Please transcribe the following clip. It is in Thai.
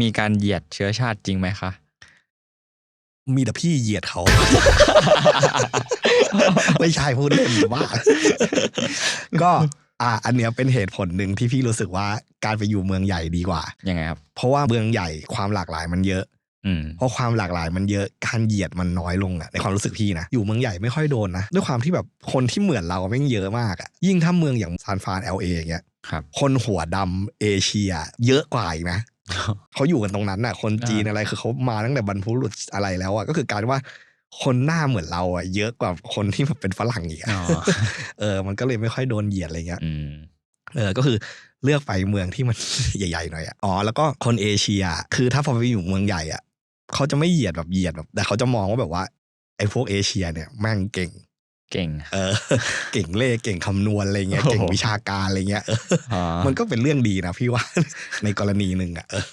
มีการเหยียดเชื้อชาติจริงไหมคะ มีแต่พี่เหยียดเขา ไม่ใช่พูดเล่นว่า ก็อ่าอันเนี้ยเป็นเหตุผลหนึ่งที่พี่รู้สึกว่าการไปอยู่เมืองใหญ่ดีกว่า ยังไงครับ เพราะว่าเมืองใหญ่ความหลากหลายมันเยอะ อืม เพราะความหลากหลายมันเยอะ การเหยียดมันน้อยลงอะในความรู้สึกพี่นะ อยู่เมืองใหญ่ไม่ค่อยโดนนะ ด้วยความที่แบบคนที่เหมือนเราแม่งเยอะมากอะยิ่งถ้าเมืองอย่างซานฟรานเอลเอย่างเงี้ย ครับ คนหัวดำเอเชีย เยอะกว่าอีกนะ เขาอยู่กันตรงนั้นน่ะ คนจีนอ่าอะไรคือเขามาตั้งแต่บรรพบุรุษอะไรแล้วอะก็คือการว่าคนหน้าเหมือนเราอะเยอะกว่าคนที่แบบเป็นฝรั่งอีกอะอ๋อเออ มันก็เลยไม่ค่อยโดนเหยียดอะไรเงี้ยอืมเออก็คือเลือกไปเมืองที่มันใหญ่ ๆ หน่อยอะอ๋อแล้วก็คนเอเชีย คือถ้าพอไปอยู่เมืองใหญ่อะเขาจะไม่เหยียดแบบเหยียดแบบ แต่เขาจะมองว่าแบบว่าไอ้พวกเอเชียเนี่ยแม่งเก่ง เก่งเออเก่งเลขเก่งคำนวณอะไรเงี้ยโอ้โหเก่งวิชาการอะไรเงี้ยเอออ๋อมันก็เป็นเรื่องดีนะพี่ว่าในกรณีหนึ่งอะเออ